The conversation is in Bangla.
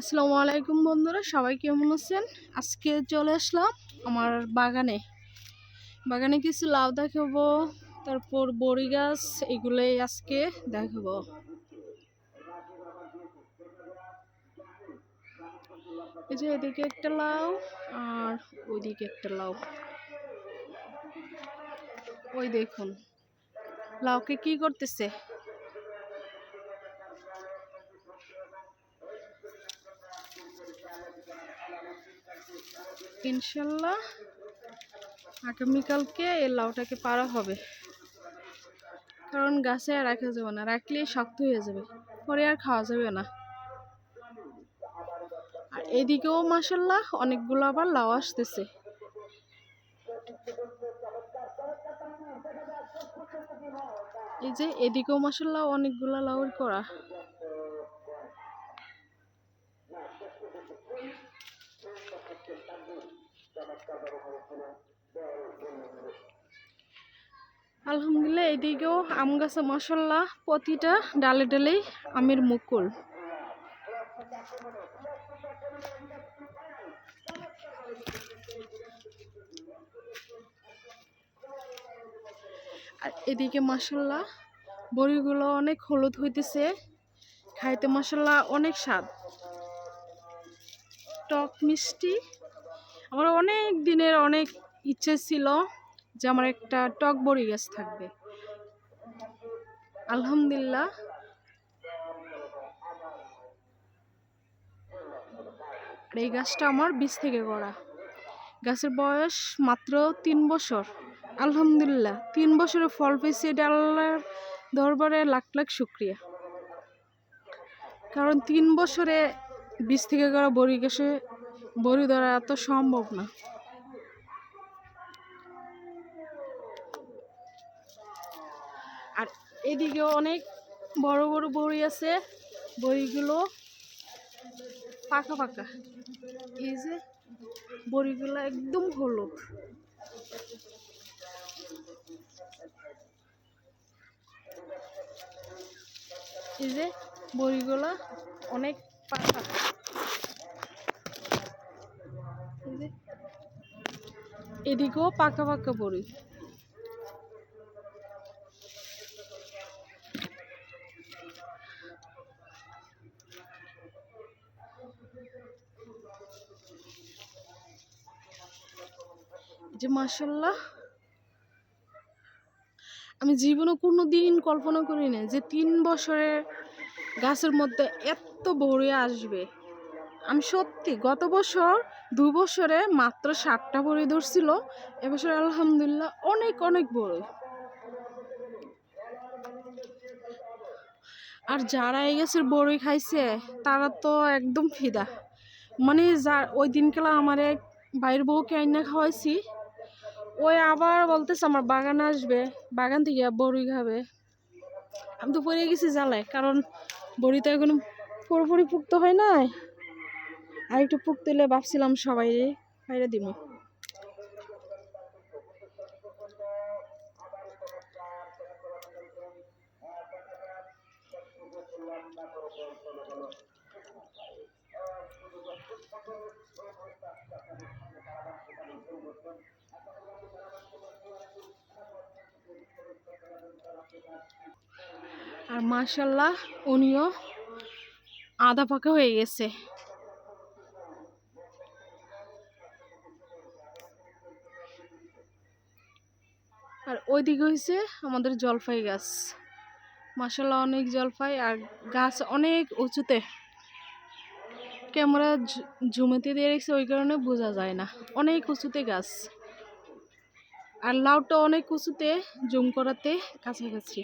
আসসালামু আলাইকুম বন্ধুরা, সবাই কেমন আছেন? আজকে চলে আসলাম আমার বাগানে। বাগানে কিছু লাউ দেখাবো, তারপর বড়ি গাছ, এগুলোই আজকে দেখাবো। এই যে এদিকে একটা লাউ আর ওইদিকে একটা লাউ। ওই দেখুন, লাউকে কি করতেছে? ইনশাল্লাহ আগামীকালকে এই লাউটাকে পারা হবে। কারণ গাছে আর রাখা যাবে না রাখলে শক্ত হয়ে যাবে, পরে আর খাওয়া যাবে না। আর এদিকেও মাসাল্লাহ অনেকগুলো আবার লাউ আসতেছে। এই যে এদিকেও মাসাল্লাহ অনেকগুলো লাউর করা আলহামদুলিল্লাহ, এদিকেও আম গাছে মশলা প্রতিটা ডালে ডালেই আমের মুকুল। এদিকে মশলা বড়িগুলো অনেক হলুদ হইতেছে, খাইতে মশলা অনেক স্বাদ। টক মিষ্টি। আমার অনেক দিনের অনেক ইচ্ছে ছিল যে আমার একটা টক বড়ি গাছ থাকবে। আলহামদুলিল্লাহ। আর এই গাছটা আমার বীজ থেকে করা গাছের বয়স মাত্র তিন বছর। আলহামদুলিল্লাহ, তিন বছরে ফল পেয়েছি। এটা আল্লাহর দরবারে লাখ লাখ শুক্রিয়া। কারণ তিন বছরে বীজ থেকে করা বড়ি গাছে বড়ি ধরা এত সম্ভব না। আর এদিকে অনেক বড় বড় বড়ি আছে। বড়িগুলো পাকা পাকা। এই যে বড়িগুলো একদম হলুদ। এই যে বড়িগুলো অনেক পাকা এই যে এদিকেও পাকা পাকা বড়ি। যে মাসাল্লাহ আমি জীবনে কোনো দিন কল্পনা করি না যে তিন বছরের গাছের মধ্যে এত বড়ি আসবে। আমি সত্যি গত বছর দু বছরে মাত্র ষাটটা বড়ি ধরছিল। এবছর আলহামদুলিল্লাহ অনেক অনেক বড়ি। আর যারা এই গাছের বড়ি খাইছে, তারা তো একদম ফিদা। মানে যা ওই দিনকেলা আমার এক বাইরের বউকে আইনা খাওয়াইছি। ওই আবার বলতেছে, আমার বাগান আসবে, বাগান থেকে বড়ি খাবে। আমি তো পড়ে গেছি জ্বালায়, কারণ বড়ি তো এখন পুরোপুরি পুক্ত হয় নাই। আর একটু পুক্ত হলে ভাবছিলাম সবাই বাইরে দিব আর মাশাল্লাহ, উনিও আধা পাকা হয়ে গেছে। আর ওইদিকে হয়েছে আমাদের জলফাই গাছ। মাসাল্লাহ অনেক জলফাই আর গাছ অনেক উঁচুতে। ক্যামেরা জুমেতে দিয়ে রেখেছে, ওই কারণে বোঝা যায় না। অনেক উঁচুতে গাছ। আর লাউটা অনেক উঁচুতে, জুম করাতে কাছাকাছি।